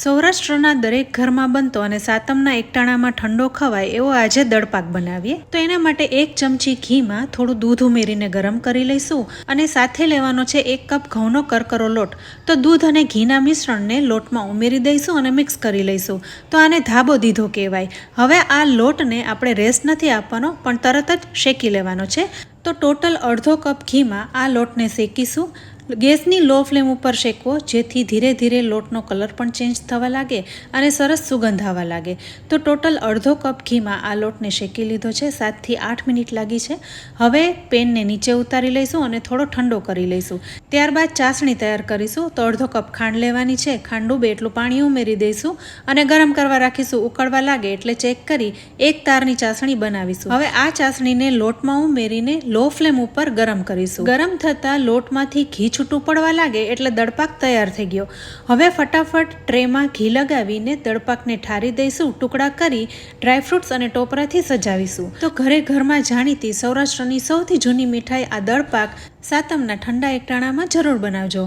સૌરાષ્ટ્રના દરેક ઘરમાં બનતો અને સાતમના એકટાણામાં ઠંડો ખવાય એવો આજે દળપાક બનાવીએ, તો એના માટે એક ચમચી ઘીમાં થોડું દૂધ ઉમેરીને ગરમ કરી લઈશું અને સાથે લેવાનો છે એક કપ ઘઉંનો કરકરો લોટ. તો દૂધ અને ઘીના મિશ્રણને લોટમાં ઉમેરી દઈશું અને મિક્સ કરી લઈશું. તો આને ધાબો દીધો કહેવાય. હવે આ લોટને આપણે રેસ્ટ નથી આપવાનો, પણ તરત જ શેકી લેવાનો છે. તો ટોટલ અડધો કપ ઘીમાં આ લોટને શેકીશું. ગેસની લો ફ્લેમ ઉપર શેકવો, જેથી ધીરે ધીરે લોટનો કલર પણ ચેન્જ થવા લાગે અને સરસ સુગંધ આવવા લાગે. તો ટોટલ અડધો કપ ઘીમાં આ લોટને શેકી લીધો છે, સાતથી આઠ મિનિટ લાગી છે. હવે પેનને નીચે ઉતારી લઈશું અને થોડો ઠંડો કરી લઈશું. ત્યારબાદ ચાસણી તૈયાર કરીશું. તો અડધો કપ ખાંડ લેવાની છે. ખાંડ ડૂબે એટલું પાણી ઉમેરી દઈશું અને ગરમ કરવા રાખીશું. ઉકળવા લાગે એટલે ચેક કરી એક તારની ચાસણી બનાવીશું. હવે આ ચાસણીને લોટમાં ઉમેરીને લો ફ્લેમ ઉપર ગરમ કરીશું. ગરમ થતાં લોટમાંથી ઘી છૂટું પડવા લાગે એટલે દળપાક તૈયાર થઈ ગયો. હવે ફટાફટ ટ્રેમાં ઘી લગાવીને દળપાકને ઠારી દઈશું. ટુકડા કરી ડ્રાયફ્રૂટ્સ અને ટોપરાથી સજાવીશું. તો ઘરે ઘરમાં જાણીતી સૌરાષ્ટ્રની સૌથી જૂની મીઠાઈ આ દળપાક સાતમના ઠંડા એકટાણામાં જરૂર બનાવજો.